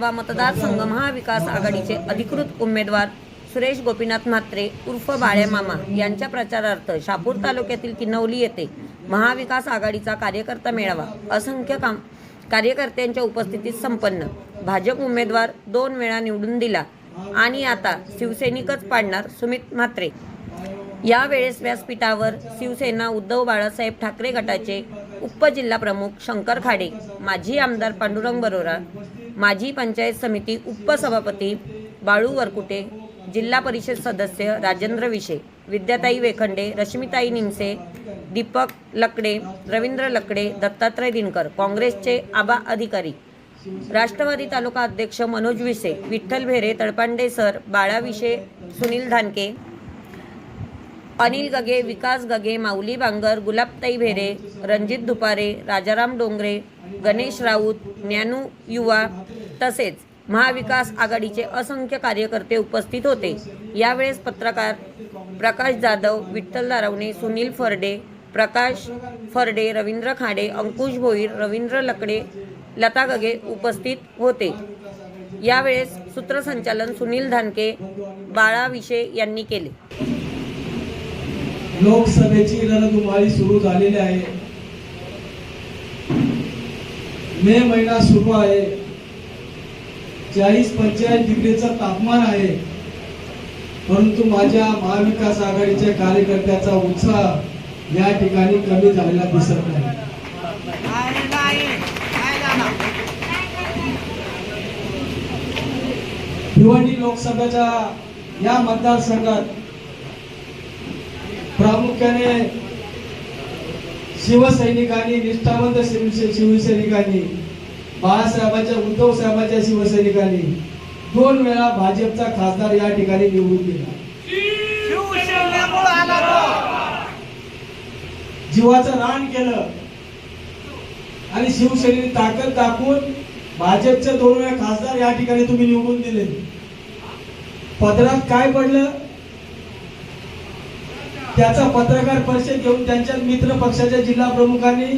लोकसभा मतदारसंघ महाविकास आघाडीचे अधिकृत उमेदवार सुरेश गोपीनाथ म्हात्रे उर्फ बाळ्या मामा यांच्या प्रचारार्थ शापूर तालुक्यातील किनवली येथे महाविकास आघाडीचा कार्यकर्ता मेळावा. असंख्य काम कार्यकर्त्यांच्या उपस्थितीत संपन्न. भाजप उमेदवार दोन वेळा निवडून दिला आणि आता शिवसैनिकच पाडणार सुमित म्हात्रे. यावेळेस व्यासपीठावर शिवसेना उद्धव बाळासाहेब ठाकरे गटाचे उपजिल्हाप्रमुख शंकर खाडे माजी आमदार पांडुरंग बरोरा माजी पंचायत समिती उपसभापती बाळू वरकुटे जिल्हा परिषद सदस्य राजेंद्र विशे विद्याताई वेखंडे रश्मिताई निमसे दीपक लकडे रवींद्र लकडे दत्तात्रय दिनकर काँग्रेसचे आबा अधिकारी. राष्ट्रवादी तालुका अध्यक्ष मनोज विसे विठ्ठल भेरे तळपांडे सर बाळा विशे सुनील धानके अनिल गगे विकास गगे माऊली बांगर गुलाबताई भेरे रणजित दुपारे राजाराम डोंगरे गणेश राऊत ज्ञानू युवा तसेच महाविकास आघाडीचे असंख्य कार्यकर्ते उपस्थित होते. यावेळेस पत्रकार प्रकाश जाधव विठ्ठल दारवणे सुनील फरडे प्रकाश फरडे रवींद्र खाडे अंकुश भोईर रवींद्र लकडे लता गगे उपस्थित होते. यावेळेस सूत्रसंचालन सुनील धानके बाळा विशे यांनी केले. लोकसभेची रणधुमाळी सुरू झालेली आहे. मे महिना सुरू आहे. चाळीस पंचेचाळीस डिग्रीचं तापमान आहे. परंतु माझ्या महाविकास आघाडीच्या कार्यकर्त्याचा उत्साह या ठिकाणी कमी झालेला दिसत नाही. भिवंडी लोकसभेच्या या मतदारसंघात प्रामुख्याने शिवसैनिकांनी निष्ठावंत शिव- शिवसैनिकांनी बाळासाहेबांच्या उद्धव साहेबांच्या शिवसैनिकांनी दोन वेळा भाजपचा खासदार या ठिकाणी निवडून दिला. जीवाचं रान केलं. आणि शिवसेनेने ताकद दाखवून भाजपचे दोन वेळा खासदार या ठिकाणी तुम्ही निवडून दिले. पदरात काय पडलं? त्याचा पत्रकार परिषद घेऊन त्यांच्या मित्र पक्षाच्या जिल्हा प्रमुखांनी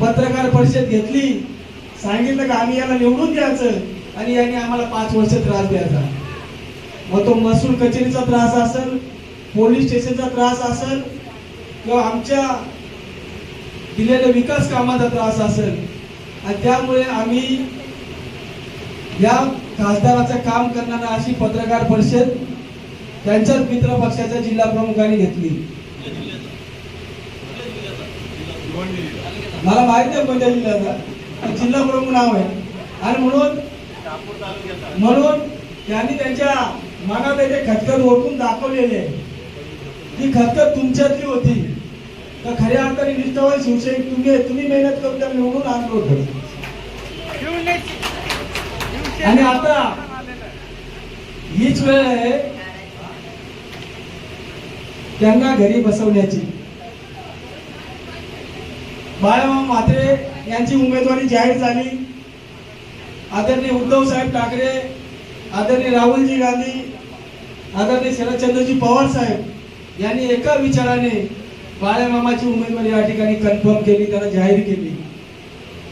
पत्रकार परिषद घेतली. सांगितलं का आम्ही याला निवडून द्यायचं आणि यांनी आम्हाला पाच वर्ष त्रास द्यायचा. मग तो महसूल कचेरीचा त्रास असेल पोलीस स्टेशनचा त्रास असेल किंवा आमच्या दिलेल्या विकास कामाचा त्रास असेल. आणि त्यामुळे आम्ही या खासदाराचं काम करणारा अशी पत्रकार परिषद त्यांच्याच मित्र पक्षाच्या जिल्हा प्रमुखांनी घेतली. मला माहीत आहे कोणत्या जिल्ह्याचा. जिल्हा प्रमुख नाव आहे. आणि म्हणून म्हणून त्यांनी त्यांच्या मनात ते खतखत ओळखून दाखवलेले आहे. ती खतखत तुमच्यातली होती. तर खऱ्या अर्थाने निष्ठावान शिवसैनिक तुम्ही तुम्ही मेहनत करून त्या निवडून आणलं होतं. आणि आता हीच वेळ आहे त्यांना घरी बसवण्याची. बाळामामा म्हात्रे यांची उमेदवारी जाहीर झाली. आदरणीय उद्धव साहेब ठाकरे आदरणीय राहुलजी गांधी आदरणीय शरदचंद्रजी पवार साहेब यांनी एका विचाराने बाळामामाची उमेदवारी या ठिकाणी कन्फर्म केली त्यांना जाहीर केली.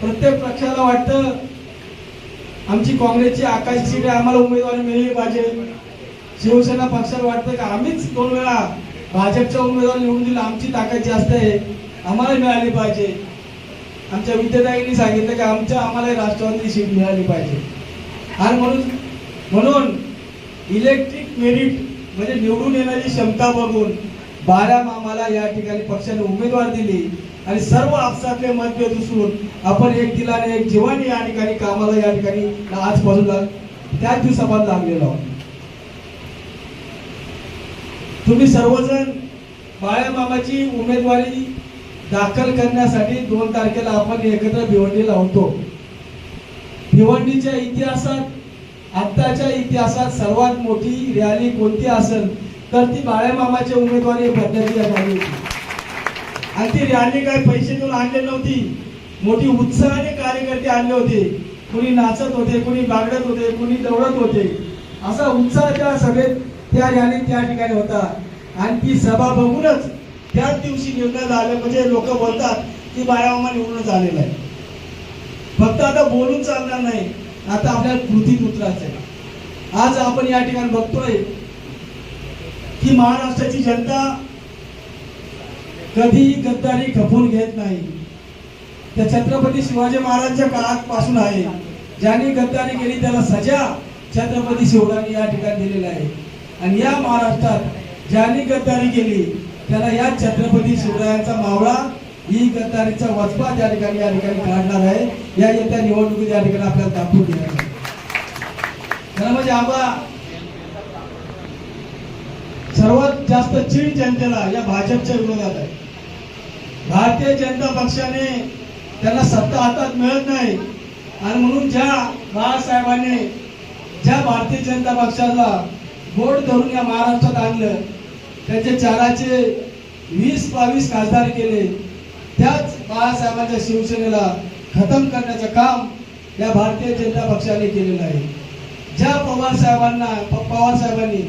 प्रत्येक पक्षाला वाटतं आमची काँग्रेसची आकाश सीट आम्हाला उमेदवारी मिळली पाहिजे. शिवसेना पक्षाला वाटतं का आम्हीच दोन वेळा भाजपचा उमेदवार निवडून दिला आमची ताकद जास्त आहे. आम्हाला मिळाली पाहिजे. आमच्या विद्याताईंनी सांगितलं की आमच्या आम्हाला राष्ट्रवादी सीट मिळाली पाहिजे. आणि म्हणून म्हणून इलेक्ट्रिक मेरिट म्हणजे निवडून येण्याची क्षमता बघून बारा मामाला या ठिकाणी पक्षाने उमेदवार दिली आणि सर्व आपसातले मतभेद उचलून आपण एक दिलाने एक जीवाने या ठिकाणी कामाला या ठिकाणी आजपासून त्याच दिवसापासून लागलेलो आहोत. तुम्ही सर्वजण बाळामामाची उमेदवारी दाखल करण्यासाठी दोन तारखेला आपण एकत्र भिवंडी लावतो. भिवंडीच्या इतिहासात आत्ताच्या इतिहासात सर्वात मोठी रॅली कोणती असेल तर ती बाळामामाच्या उमेदवारी भरण्याची रॅली होती आणि ती रॅली काय पैसे देऊन आणली नव्हती मोठी उत्साहाने कार्यकर्ते आणले होते. कुणी नाचत होते कुणी बागडत होते कुणी दौडत होते. असा उत्साह त्या सभेत त्या रॅली त्या ठिकाणी होता आणि ती सभा बघूनच त्याच दिवशी निर्णय झाले. म्हणजे लोक बोलतात की बायामा निवडून हो, झालेला आहे. फक्त आता बोलून चालणार नाही. आता आपल्याला कृतीत उतरायचं आहे. आज आपण या ठिकाणी बघतोय की महाराष्ट्राची जनता कधीही गद्दारी खपून घेत नाही. त्या छत्रपती शिवाजी महाराजांच्या काळापासून आहे. ज्यांनी गद्दारी केली त्याला सजा छत्रपती शिवरायांनी या ठिकाणी दिलेला आहे. आणि या महाराष्ट्रात ज्यांनी गद्दारी केली त्याला या छत्रपती शिवरायांचा मावळा ही गद्दारीचा वचपा त्या ठिकाणी या ठिकाणी काढणार आहे या येत्या निवडणुकीत या ठिकाणी आपल्याला दाखवून देणार आहे. खरं म्हणजे आबा सर्वात जास्त चीड जनतेला या भाजपच्या विरोधात आहे. भारतीय जनता पक्षाने त्यांना सत्ता हातात मिळत नाही. आणि म्हणून ज्या बाळासाहेबांनी ज्या भारतीय जनता पक्षाला बोट धरून या महाराष्ट्रात आणलं. त्याचे चाराचे वीस बावीस खासदार केले. त्याच बाळासाहेबांच्या शिवसेनेला खतम करण्याचं काम या भारतीय जनता पक्षाने केलेलं आहे. ज्या पवार साहेबांना पवार साहेबांनी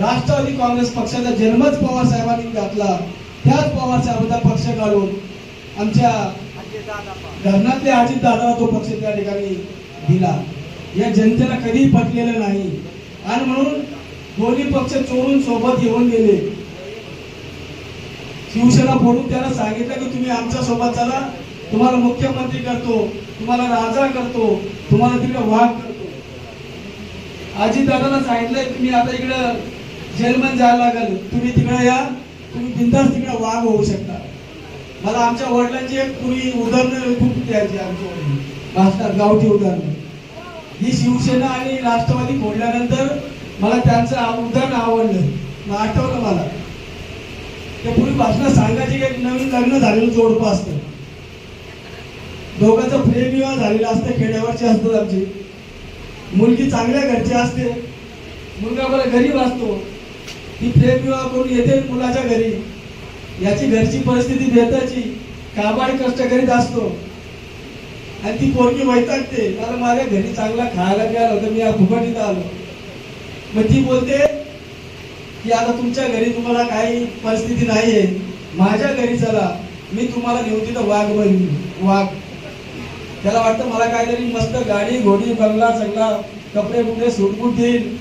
राष्ट्रवादी काँग्रेस पक्षाचा जन्मच पवार साहेबांनी घातला त्याच पवार साहेबांचा पक्ष काढून आमच्या धरणातले अजित दादाला तो पक्ष त्या ठिकाणी दिला. या जनतेला कधीही पटलेलं नाही. आणि म्हणून दोन्ही पक्ष चोरून सोबत येऊन गेले. शिवसेना फोडून त्याला सांगितलं की तुम्ही आमच्यासोबत चला. तुम्हाला मुख्यमंत्री करतो तुम्हाला राजा करतो तुम्हाला तिकडे वाघ करतो. अजित सांगितलंय तुम्ही आता इकडं जेलमध्ये जायला लागल. तुम्ही तिकडे या. तुम्ही बिंदास तिकडे वाघ होऊ शकता. मला आमच्या वडिलांची एक पूर्वी उदाहरणं खूप द्यायची आमच्या वडील भाषणात गावठी उदाहरणं. ही शिवसेना आणि राष्ट्रवादी फोडल्यानंतर मला त्यांचं उदाहरण आवडलं. मग आठवलं मला. त्या पूर्वी भाषणात सांगायचे की नवीन लग्न झालेलं जोडपं असतं. दोघांचं प्रेमविवाह झालेला असतं खेड्यावरचे असतात आमची. मुलगी चांगल्या घरची असते. मुलगा बरं गरीब असतो. ती प्रेमविवाह करून येते मुलाच्या घरी. याची घरची परिस्थिती बेताची. काबाड कष्ट करीत असतो. आणि ती पोरगी वैतागते. मला माझ्या घरी चांगला खायला मिळालं होतं. मी या फुकटीत आलो. मग ती बोलते की आता तुमच्या घरी तुम्हाला काही परिस्थिती नाहीये. माझ्या घरी चला. मी तुम्हाला नेऊन तिथं वाघ बनवी वाघ. त्याला वाटतं मला काहीतरी मस्त गाडी घोडी बंगला सगळा कपडे बुपडे सूटबूट देईल.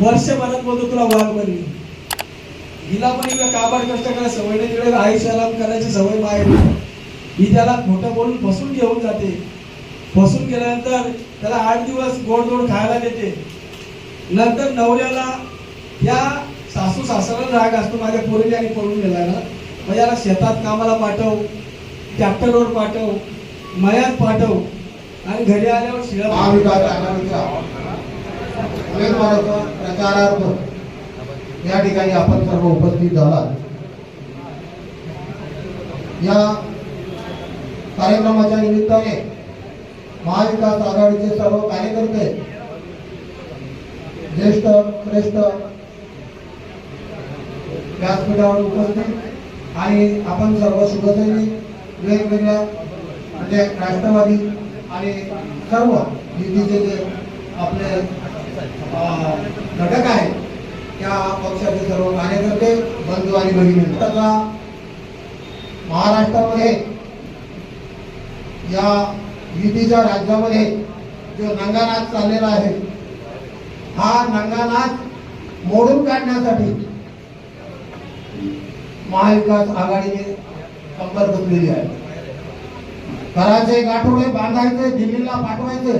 वर्षभरात बोलतो तुला वाघ बनवी हिला पण इकडे काबाड कष्ट करायला सवय नाही. तिकडे आई सलाम करायची सवय बाहेर ही त्याला खोटं बोलून फसून घेऊन जाते. फसून गेल्यानंतर त्याला आठ दिवस गोड गोड खायला देते. नंतर नवऱ्याला या सासू सासऱ्याला राग असतो माझ्या पोरीने आणि पळून गेला ना मग याला शेतात कामाला पाठव ट्रॅक्टरवर पाठव मयात पाठव आणि घरी आल्यावर शिळा प्रचारार्थ. या ठिकाणी आपण सर्व उपस्थित झालात. या कार्यक्रमाच्या निमित्ताने महाविकास आघाडीचे सर्व कार्यकर्ते ज्येष्ठ श्रेष्ठ व्यासपीठावर उपस्थित आणि आपण सर्व शुभसैनिक वेगवेगळ्या म्हणजे राष्ट्रवादी आणि सर्व युतीचे जे आपले घटक आहेत त्या पक्षाचे सर्व कार्यकर्ते बंधू आणि भगिनी त्याला महाराष्ट्रामध्ये या युतीच्या राज्यामध्ये जो नंगानाच चाललेला आहे हा नंगानाच मोडून काढण्यासाठी महाविकास आघाडीने कंबर बसलेली आहे. कराचे गाठोडे बांधायचे दिल्लीला पाठवायचे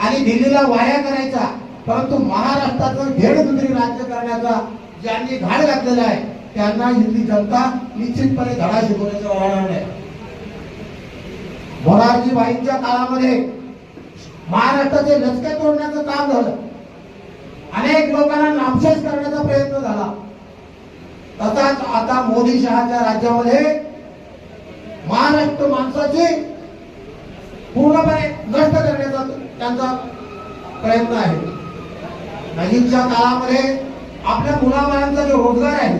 आणि दिल्लीला वाया करायचा. परंतु महाराष्ट्राचं धेडदुधरी राज्य करण्याचा ज्यांनी घाड घातलेला आहे त्यांना हिंदी जनता निश्चितपणे धडा शिकवण्याचं आव्हान आहे. मोरारजीबाईंच्या काळामध्ये महाराष्ट्राचे लचके तोडण्याचं काम झालं. अनेक लोकांना नामशेष करण्याचा प्रयत्न झाला. तसाच आता मोदी शहाच्या राज्यामध्ये महाराष्ट्र माणसाची पूर्णपणे नष्ट करण्याचा त्यांचा प्रयत्न आहे. नजीकच्या काळामध्ये आपल्या मुलाबाळांचा जो रोजगार आहे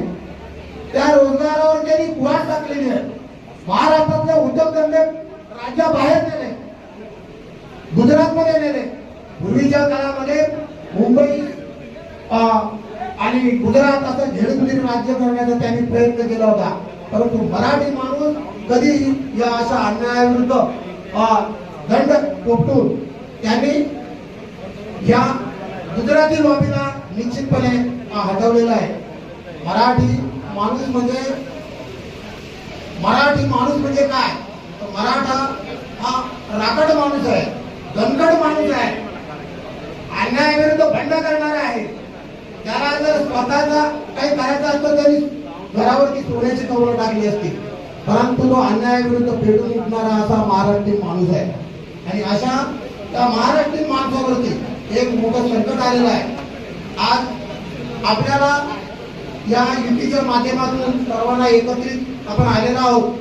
त्या रोजगारावर त्यांनी गुहार टाकलेली आहे. महाराष्ट्रातले उद्योगधंदे राज्याबाहेर गुजरातमध्ये नेले. पूर्वीच्या काळामध्ये मुंबई आणि गुजरात असं झेडगुजीर राज्य करण्याचा त्यांनी प्रयत्न केला होता. परंतु मराठी माणूस कधी या अशा अन्यायाविरुद्ध दंड पोपटून त्यांनी या गुजराती लॉबीला निश्चितपणे हटवलेला आहे. मराठी माणूस म्हणजे मराठी माणूस म्हणजे काय? तर मराठा हा राकड माणूस आहे. दणकड माणूस आहे. अन्यायाविरुद्ध बंड करणारा आहे. त्याला जर स्वतःचा काही करायचं असतं तरी घरावरती सोन्याची कवळं टाकली असती परंतु तो अन्यायाविरुद्ध फेडून उठणारा असा महाराष्ट्रीय माणूस आहे. आणि अशा त्या महाराष्ट्रीय माणसावरती एक मोठं संकट आलेलं आहे. आज आपल्याला या युतीच्या माध्यमातून सर्वांना एकत्रित आपण आलेलो आहोत.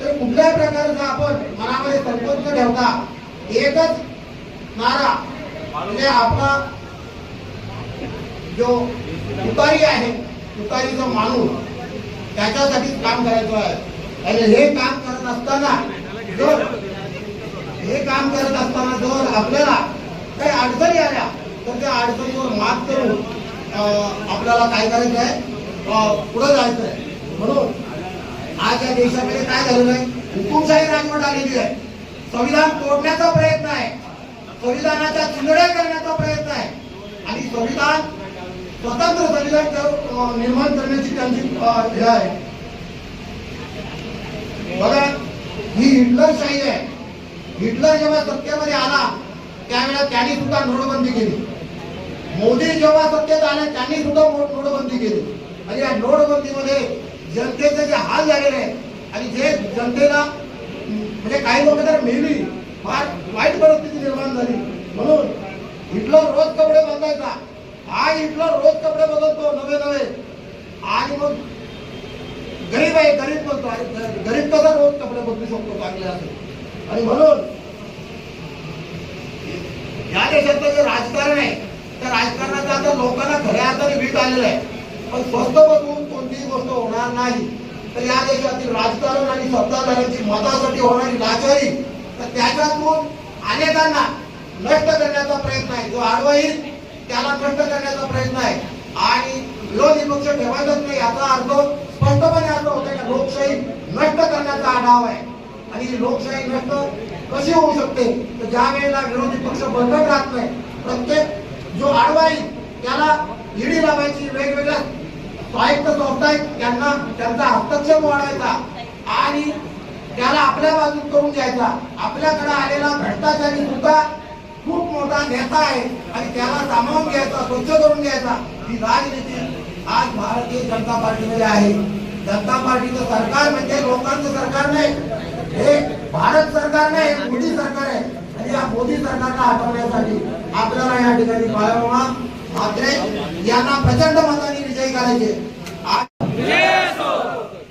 तर कुठल्याही प्रकारचा आपण मनामध्ये संकोच न ठेवता एकच नारा म्हणजे आपला जो तुकारी आहे तुकारीचा माणूस त्याच्यासाठी काम करायचं आहे. आणि हे काम करत असताना जर हे काम करत असताना जर आपल्याला काही अडचणी आल्या तर त्या अडचणीवर मात करून अं, आपल्याला काय करायचं आहे? पुढं पुढे जायचं आहे. म्हणून आज या देशामध्ये काय झालेलं आहे हुकुमशाही राजवट आलेली आहे. संविधान तोडण्याचा प्रयत्न आहे. संविधानाच्या चिंगड्या करण्याचा प्रयत्न आहे. आणि संविधान स्वतंत्र संविधान निर्माण करण्याची त्यांची हे आहे. बघा ही हिटलरशाही आहे. हिटलर जेव्हा सत्तेमध्ये आला त्यावेळेला त्यांनी सुद्धा नोटबंदी केली. मोदी जेव्हा सत्तेत आले त्यांनी सुद्धा नोटबंदी केली. आणि या नोटबंदीमध्ये जनतेचे जे हाल झालेले आहेत आणि जे जनतेला म्हणजे काही लोक तर मेली फार वाईट परिस्थिती निर्माण झाली. म्हणून हिटलर रोज कपडे बदलायचा. हा हिटलर रोज कपडे बदलतो नवे नवे. आणि मग गरीब आहे गरीब बोलतो आणि गरीब कसा रोज कपडे बदलू शकतो चांगले असे? आणि म्हणून या देशातलं जे राजकारण आहे त्या राजकारणाचा आता लोकांना खऱ्या अर्थाने वीट आलेलं आहे. पण स्वस्त बसून कोणतीही गोष्ट होणार नाही. तर या देशातील राजकारण आणि सत्ताधाऱ्यांची मतासाठी होणारी लाचारी तर त्याच्यातून अनेकांना नष्ट करण्याचा प्रयत्न आहे. जो आडवा येईल त्याला नष्ट करण्याचा प्रयत्न आहे. आणि विरोधी पक्ष ठेवायचाच नाही याचा अर्थ स्पष्टपणे अर्थ होता की? लोकशाही नष्ट करण्याचा आढावा आहे. आणि ही लोकशाही नष्ट कशी होऊ शकते? तर ज्या वेळेला विरोधी पक्ष बंधन राहत नाही प्रत्येक जो आडवा येईल त्याला ईडी लावायची वेगवेगळ्या स्वायत्त संस्थायक यांना त्यांना त्यांचा हस्तक्षेप वाढवायचा आणि त्याला आपल्या बाजूत करून घ्यायचा. आपल्याकडे आलेला भ्रष्टाचारी सुद्धा खूप मोठा नेता आहे आणि त्याला सामावून घ्यायचा स्वच्छ करून घ्यायचा. ही राजनीती आज भारतीय जनता पार्टीमध्ये आहे. जनता पार्टीचं सरकार म्हणजे लोकांचं सरकार नाही. हे भारत सरकार नाही मोदी सरकार आहे. आणि या मोदी सरकारला हटवण्यासाठी आपल्याला या ठिकाणी बाळामा म्हात्रे यांना प्रचंड मताने विजयी करायचे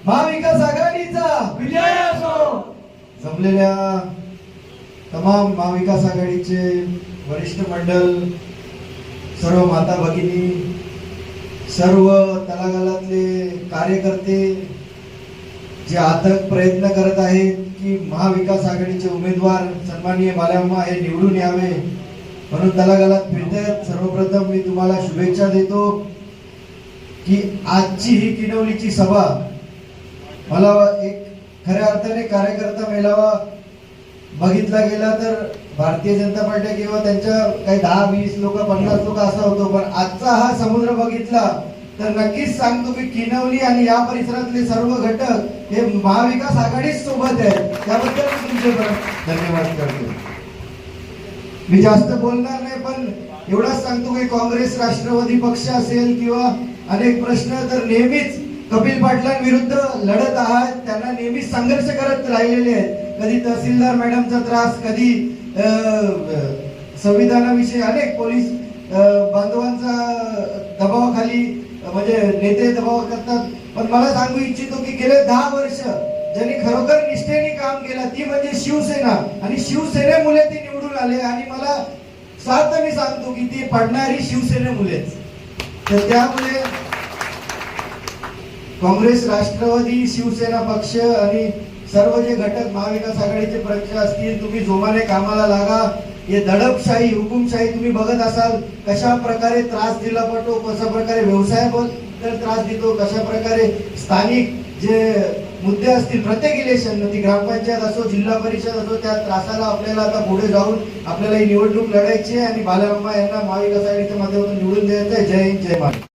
महाविकास आघाडीचा विजय असो. जमलेल्या तमाम महाविकास आघाडीचे वरिष्ठ मंडळ सर्व माता भगिनी सर्व तलागालातले कार्यकर्ते जे आतक प्रयत्न करत आहेत की महाविकास आघाडीचे उमेदवार सन्माननीय बाल्याम्मा हे निवडून यावे म्हणून तलागालात फिरतात सर्वप्रथम मी तुम्हाला शुभेच्छा देतो. की आजची ही किनवलीची सभा मला एक खऱ्या अर्थाने कार्यकर्ता मेळावा बघितला गेला तर भारतीय जनता पार्टी किंवा त्यांच्या काही दहा वीस लोक पन्नास लोक असा होतो. पण आजचा हा समुद्र बघितला तर नक्कीच सांगतो की किनवली आणि या परिसरातले सर्व घटक हे महाविकास आघाडीच सोबत आहेत. त्याबद्दल तुमचे धन्यवाद करतो. मी जास्त बोलणार नाही पण एवढाच सांगतो की काँग्रेस राष्ट्रवादी पक्ष असेल किंवा अनेक प्रश्न तर नेहमीच कपिल पाटलांविरुद्ध लढत आहात. त्यांना नेहमीच संघर्ष करत राहिलेले आहेत. कधी तहसीलदार मॅडमचा त्रास कधी संविधानाविषयी अनेक पोलीस बांधवांचा दबावाखाली म्हणजे नेते दबाव करतात. पण मला सांगू इच्छितो की गेले दहा वर्ष ज्यांनी खरोखर निष्ठेने काम केलं ती म्हणजे शिवसेना. आणि शिवसेनेमुळे ते निवडून आले. आणि मला स्वार्थ मी सांगतो की ती पडणारी शिवसेनेमुळेच. तर त्यामुळे काँग्रेस राष्ट्रवादी शिवसेना पक्ष आणि सर्व जे घटक महाविकास आघाडीचे पक्ष असतील तुम्ही जोमाने कामाला लागा. हे दडपशाही हुकुमशाही तुम्ही बघत असाल कशा प्रकारे त्रास दिला पडतो कशा प्रकारे व्यवसाय तर त्रास देतो कशा प्रकारे स्थानिक जे मुद्दे असतील प्रत्येक इलेक्शन ती ग्रामपंचायत असो जिल्हा परिषद असो त्या त्रासाला आपल्याला आता पुढे जाऊन आपल्याला ही निवडणूक लढायची आहे आणि बालारामा यांना महाविकास आघाडीच्या माध्यमातून निवडून द्यायचं आहे. जय हिंद जय महाराष्ट्र